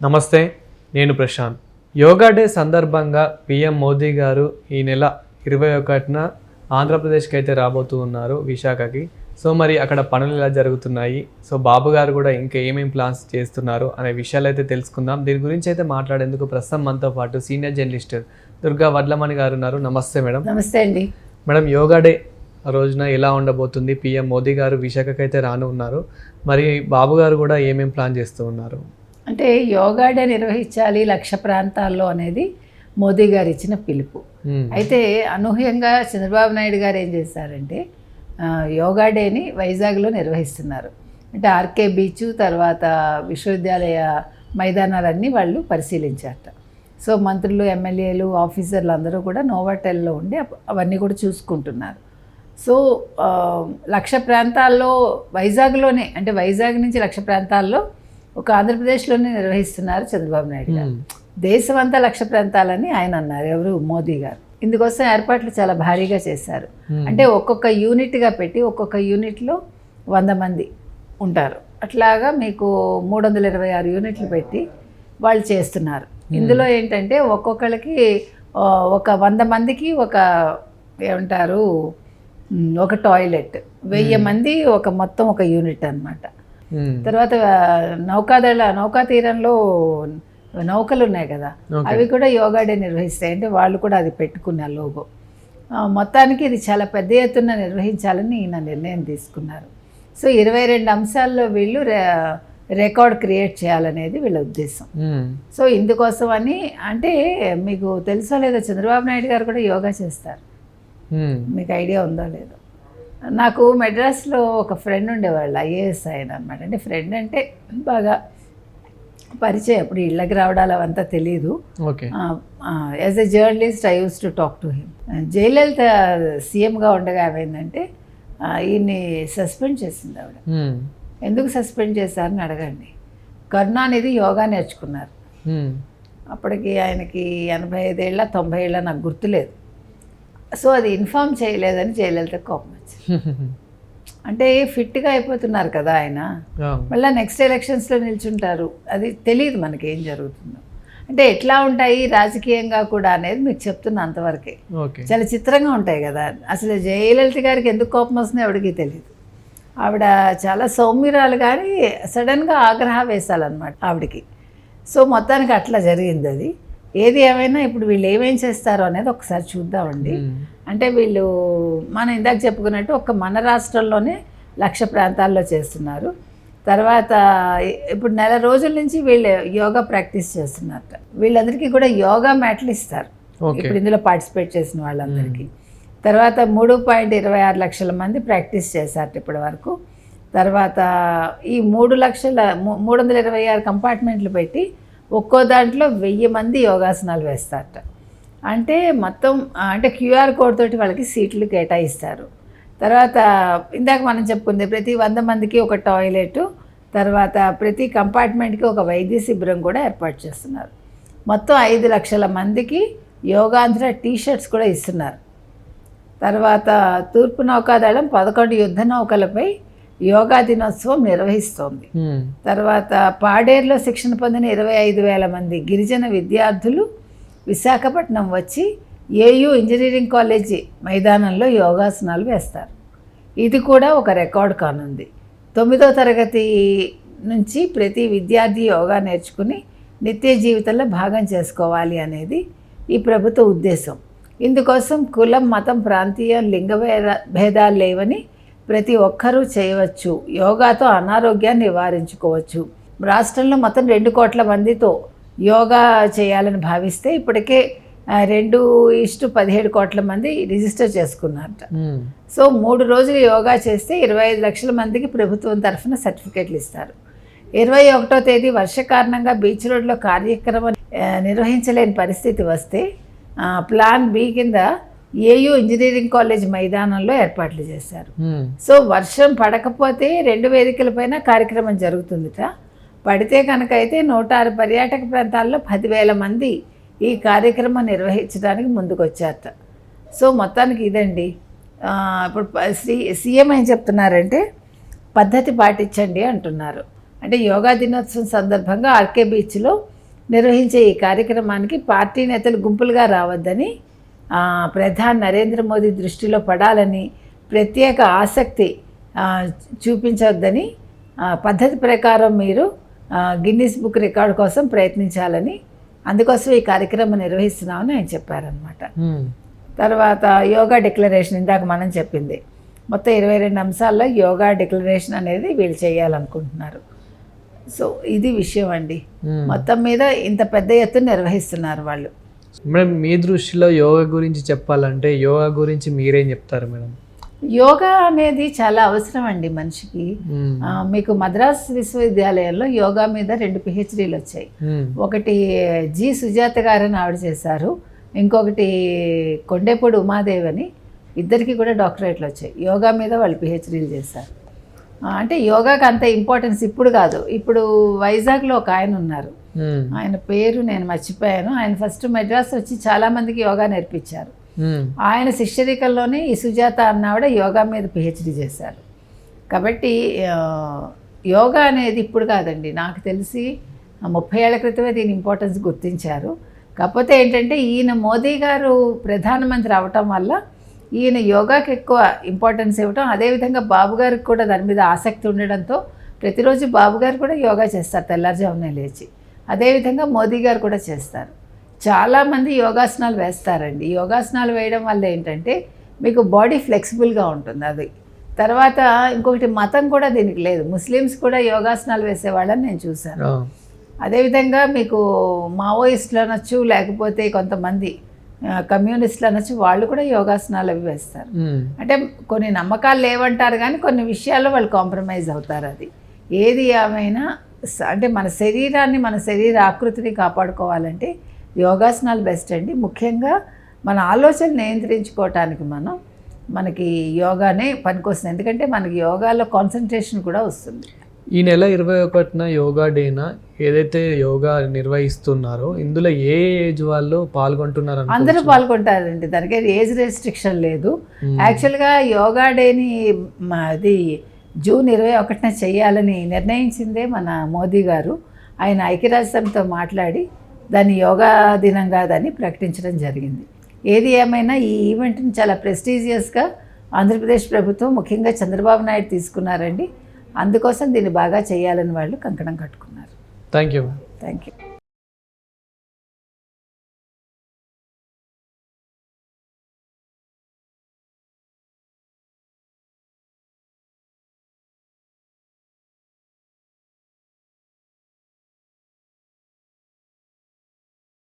నమస్తే నేను ప్రశాంత్. యోగా డే సందర్భంగా పిఎం మోదీ గారు ఈ నెల ఇరవై ఒకటిన ఆంధ్రప్రదేశ్కి అయితే రాబోతూ ఉన్నారు విశాఖకి. సో మరి అక్కడ పనులు ఎలా జరుగుతున్నాయి? సో బాబు గారు కూడా ఇంకా ఏమేమి ప్లాన్స్ చేస్తున్నారు అనే విషయాలు అయితే తెలుసుకుందాం. దీని గురించి అయితే మాట్లాడేందుకు ప్రస్తుతం మనతో పాటు సీనియర్ జర్నలిస్ట్ దుర్గా వడ్లమణి గారు ఉన్నారు. నమస్తే మేడం. నమస్తే అండి. మేడం యోగా డే రోజున ఎలా ఉండబోతుంది? పిఎం మోదీ గారు విశాఖకి అయితే రాను ఉన్నారు మరి బాబు గారు కూడా ఏమేమి ప్లాన్ చేస్తూ ఉన్నారు? అంటే యోగా డే నిర్వహించాలి లక్ష ప్రాంతాల్లో అనేది మోదీ గారు ఇచ్చిన పిలుపు. అయితే అనూహ్యంగా చంద్రబాబు నాయుడు గారు ఏం చేశారంటే యోగా డేని వైజాగ్లో నిర్వహిస్తున్నారు. అంటే ఆర్కే బీచ్ తర్వాత విశ్వవిద్యాలయ మైదానాలన్నీ వాళ్ళు పరిశీలించారట. సో మంత్రులు ఎమ్మెల్యేలు ఆఫీసర్లు అందరూ కూడా నోవాటెల్లో ఉండి అవన్నీ కూడా చూసుకుంటున్నారు. సో లక్ష ప్రాంతాల్లో వైజాగ్లోనే అంటే వైజాగ్ నుంచి లక్ష ప్రాంతాల్లో ఒక ఆంధ్రప్రదేశ్లోనే నిర్వహిస్తున్నారు చంద్రబాబు నాయుడు గారు. దేశమంతా లక్ష ప్రాంతాలని ఆయన అన్నారు ఎవరు? మోదీ గారు. ఇందుకోసం ఏర్పాట్లు చాలా భారీగా చేశారు. అంటే ఒక్కొక్క యూనిట్గా పెట్టి ఒక్కొక్క యూనిట్లో వంద మంది ఉంటారు. అట్లాగా మీకు మూడు వందల ఇరవై ఆరు యూనిట్లు పెట్టి వాళ్ళు చేస్తున్నారు. ఇందులో ఏంటంటే ఒక్కొక్కరికి ఒక వంద మందికి ఒక ఏమంటారు ఒక టాయిలెట్. వెయ్యి మంది ఒక మొత్తం ఒక యూనిట్ అన్నమాట. మ్మ్. తర్వాత ఆ, నౌకాదళ నౌకా తీరంలో నౌకలు ఉన్నాయి కదా. అవి కూడా యోగా డే నిర్వహిస్తాయి. అంటే వాళ్ళు కూడా అది పెట్టుకున్న లోగో. మొత్తానికి ఇది చాలా పెద్ద ఎత్తున నిర్వహించాలని ఈయన నిర్ణయం తీసుకున్నారు. సో ఇరవై రెండు అంశాల్లో వీళ్ళు రికార్డ్ క్రియేట్ చేయాలనేది వీళ్ళ ఉద్దేశం. మ్మ్. సో ఇందుకోసం అని అంటే మీకు తెలుసో లేదో చంద్రబాబు నాయుడు గారు కూడా యోగా చేస్తారు. మ్మ్. మీకు ఐడియా ఉందో లేదో. నాకు మెడ్రాస్లో ఒక ఫ్రెండ్ ఉండేవాళ్ళు ఐఏఎస్ ఆయన అనమాట అంటే ఫ్రెండ్ అంటే బాగా పరిచయం. అప్పుడు ఇళ్ళకి రావడాలు అవంతా తెలియదు okay. As a journalist I used to talk to him. Jayalalithaa సీఎంగా ఉండగా ఏమైందంటే ఈయన్ని సస్పెండ్ చేసింది ఆవిడ. ఎందుకు సస్పెండ్ చేశారని అడగండి. కరుణానిధి యోగా నేర్చుకున్నారు. అప్పటికి ఆయనకి ఎనభై ఐదేళ్ళ తొంభై ఏళ్ళ నాకు గుర్తులేదు. సో అది ఇన్ఫామ్ చేయలేదని జయలలిత కోపం వచ్చింది. అంటే ఫిట్గా అయిపోతున్నారు కదా ఆయన. మళ్ళీ నెక్స్ట్ ఎలక్షన్స్లో నిల్చుంటారు. అది తెలియదు మనకి ఏం జరుగుతుందో. అంటే ఎట్లా ఉంటాయి రాజకీయంగా కూడా అనేది మీకు చెప్తున్నా అంతవరకే. చాలా చిత్రంగా ఉంటాయి కదా. అసలు జయలలిత గారికి ఎందుకు కోపం వస్తుందో ఎవరికి తెలియదు ఆవిడ చాలా సౌమ్యురాలు కానీ సడన్గా ఆగ్రహ వేశాలన్నమాట ఆవిడకి. సో మొత్తానికి అట్లా జరిగింది అది. ఏది ఏమైనా ఇప్పుడు వీళ్ళు ఏమేం చేస్తారో అనేది ఒకసారి చూద్దామండి. అంటే వీళ్ళు మనం ఇందాక చెప్పుకున్నట్టు ఒక మన రాష్ట్రంలోనే లక్ష ప్రాంతాల్లో చేస్తున్నారు. తర్వాత ఇప్పుడు నెల రోజుల నుంచి వీళ్ళు యోగా ప్రాక్టీస్ చేస్తున్నారట. వీళ్ళందరికీ కూడా యోగా మ్యాట్లు ఇస్తారు. ఇప్పుడు ఇందులో పార్టిసిపేట్ చేసిన వాళ్ళందరికీ. తర్వాత మూడు పాయింట్ ఇరవై ఆరు లక్షల మంది ప్రాక్టీస్ చేశారట ఇప్పటి వరకు. తర్వాత ఈ మూడు లక్షల మూడు వందల ఇరవై ఆరు కంపార్ట్మెంట్లు పెట్టి ఒక్కో దాంట్లో వెయ్యి మంది యోగాసనాలు వేస్తారట. అంటే మొత్తం అంటే క్యూఆర్ కోడ్ తోటి వాళ్ళకి సీట్లు కేటాయిస్తారు. తర్వాత ఇందాక మనం చెప్పుకుంది ప్రతి వంద మందికి ఒక టాయిలెట్ తర్వాత ప్రతి కంపార్ట్మెంట్కి ఒక వైద్య శిబిరం కూడా ఏర్పాటు చేస్తున్నారు. మొత్తం ఐదు లక్షల మందికి యోగాంధ్ర టీ షర్ట్స్ కూడా ఇస్తున్నారు. తర్వాత తూర్పు నౌకాదళం పదకొండు యుద్ధ నౌకలపై యోగా దినోత్సవం నిర్వహిస్తోంది. తర్వాత పాడేరులో శిక్షణ పొందిన ఇరవై ఐదు వేల మంది గిరిజన విద్యార్థులు విశాఖపట్నం వచ్చి ఏయూ ఇంజనీరింగ్ కాలేజీ మైదానంలో యోగాసనాలు వేస్తారు. ఇది కూడా ఒక రికార్డ్ కానుంది. తొమ్మిదో తరగతి నుంచి ప్రతి విద్యార్థి యోగా నేర్చుకుని నిత్య జీవితంలో భాగం చేసుకోవాలి అనేది ఈ ప్రభుత్వ ఉద్దేశం. ఇందుకోసం కులం మతం ప్రాంతీయం లింగ భేద- భేదాలు లేవని ప్రతి ఒక్కరూ చేయవచ్చు. యోగాతో అనారోగ్యాన్ని నివారించుకోవచ్చు. రాష్ట్రంలో మొత్తం రెండు కోట్ల మందితో యోగా చేయాలని భావిస్తే ఇప్పటికే రెండు ఇష్టు పదిహేడు కోట్ల మంది రిజిస్టర్ చేసుకున్నారట. సో మూడు రోజులు యోగా చేస్తే ఇరవై ఐదు లక్షల మందికి ప్రభుత్వం తరఫున సర్టిఫికెట్లు ఇస్తారు. ఇరవై ఒకటో తేదీ వర్ష కారణంగా బీచ్ రోడ్లో కార్యక్రమం నిర్వహించలేని పరిస్థితి వస్తే ప్లాన్ బి కింద ఏయూ ఇంజనీరింగ్ కాలేజ్ మైదానంలో ఏర్పాట్లు చేశారు. సో వర్షం పడకపోతే రెండు వేదికలపైన కార్యక్రమం జరుగుతుందిట. పడితే కనుక అయితే నూట ఆరు పర్యాటక ప్రాంతాల్లో పదివేల మంది ఈ కార్యక్రమం నిర్వహించడానికి ముందుకు వచ్చారట సో మొత్తానికి ఇదండి. ఇప్పుడు సి సీఎం ఏం చెప్తున్నారంటే పద్ధతి పాటించండి అంటున్నారు. అంటే యోగా దినోత్సవం సందర్భంగా ఆర్కే బీచ్లో నిర్వహించే ఈ కార్యక్రమానికి పార్టీ నేతలు గుంపులుగా రావద్దని ప్రధాని నరేంద్ర మోదీ దృష్టిలో పడాలని ప్రత్యేక ఆసక్తి ఆ, పద్ధతి ప్రకారం మీరు గిన్నిస్ బుక్ రికార్డు కోసం ప్రయత్నించాలని అందుకోసం ఈ కార్యక్రమం నిర్వహిస్తున్నామని ఆయన చెప్పారనమాట. తర్వాత యోగా డిక్లరేషన్ ఇందాక మనం చెప్పింది. మొత్తం ఇరవై రెండు అంశాల్లో యోగా డిక్లరేషన్ అనేది వీళ్ళు చేయాలనుకుంటున్నారు. సో ఇది విషయం అండి. మొత్తం మీద ఇంత పెద్ద ఎత్తున నిర్వహిస్తున్నారు వాళ్ళు. మేడం మీ దృష్టిలో యోగా గురించి చెప్పాలంటే యోగా గురించి మీరేం చెప్తారు మేడం? యోగా అనేది చాలా అవసరం అండి మనిషికి. మీకు మద్రాస్ విశ్వవిద్యాలయంలో యోగా మీద రెండు పిహెచ్డీలు వచ్చాయి. ఒకటి జి సుజాత గారని ఆవిడ చేశారు. ఇంకొకటి కొండేపూడి ఉమాదేవి అని ఇద్దరికి కూడా డాక్టరేట్లు వచ్చాయి. యోగా మీద వాళ్ళు పిహెచ్డీలు చేశారు. అంటే యోగాకి అంత ఇంపార్టెన్స్ ఇప్పుడు కాదు. ఇప్పుడు వైజాగ్లో ఒక ఆయన ఉన్నారు. ఆయన పేరు నేను మర్చిపోయాను. ఆయన ఫస్ట్ మెడ్రాస్ వచ్చి చాలామందికి యోగా నేర్పించారు. మ్మ్. ఆయన శిష్యరికల్లోనే ఈ సుజాత అన్నావిడ యోగా మీద పిహెచ్డి చేశారు. కాబట్టి యోగా అనేది ఇప్పుడు కాదండి. నాకు తెలిసి ముప్పై ఏళ్ళ క్రితమే దీని ఇంపార్టెన్స్ గుర్తించారు. కాకపోతే ఏంటంటే ఈయన మోదీ గారు ప్రధానమంత్రి అవటం వల్ల ఈయన యోగాకి ఎక్కువ ఇంపార్టెన్స్ ఇవ్వటం అదేవిధంగా బాబు గారికి కూడా దాని మీద ఆసక్తి ఉండడంతో ప్రతిరోజు బాబు గారు కూడా యోగా చేస్తారు తెల్లారుజామునే లేచి. అదేవిధంగా మోదీ గారు కూడా చేస్తారు. చాలామంది యోగాసనాలు వేస్తారండి. యోగాసనాలు వేయడం వల్ల ఏంటంటే మీకు బాడీ ఫ్లెక్సిబుల్గా ఉంటుంది అది. తర్వాత ఇంకొకటి మతం కూడా దీనికి లేదు. ముస్లిమ్స్ కూడా యోగాసనాలు వేసేవాళ్ళని నేను చూశాను. అదేవిధంగా మీకు మావోయిస్టులు అనొచ్చు లేకపోతే కొంతమంది కమ్యూనిస్టులు అనొచ్చు వాళ్ళు కూడా యోగాసనాలు అవి వేస్తారు. అంటే కొన్ని నమ్మకాలు లేవంటారు కానీ కొన్ని విషయాల్లో వాళ్ళు కాంప్రమైజ్ అవుతారు అది. ఏది ఏమైనా అంటే మన శరీరాన్ని మన శరీర ఆకృతిని కాపాడుకోవాలంటే యోగాసనాలు బెస్ట్ అండి. ముఖ్యంగా మన ఆలోచన నియంత్రించుకోవటానికి మనం మనకి యోగానే పనికొస్తుంది. ఎందుకంటే మనకి యోగాలో కాన్సన్ట్రేషన్ కూడా వస్తుంది. ఈ నెల ఇరవై ఒకటిన యోగా డేన ఏదైతే యోగా నిర్వహిస్తున్నారో ఇందులో ఏ ఏజ్ వాళ్ళు పాల్గొంటున్నారు? అందరూ పాల్గొంటారండి. దానికి ఏజ్ రెస్ట్రిక్షన్ లేదు. యాక్చువల్గా యోగా డేని అది జూన్ ఇరవై ఒకటిన చేయాలని నిర్ణయించిందే మన మోదీ గారు. ఆయన ఐక్యరాజ్యసమితితో మాట్లాడి దాన్ని యోగా దినంగా దాన్ని ప్రకటించడం జరిగింది. ఏది ఏమైనా ఈ ఈవెంట్ని చాలా ప్రెస్టీజియస్గా ఆంధ్రప్రదేశ్ ప్రభుత్వం ముఖ్యంగా చంద్రబాబు నాయుడు తీసుకున్నారండి. అందుకోసం దీన్ని బాగా చేయాలని వాళ్ళు కంకణం కట్టుకున్నారు. Thank you thank you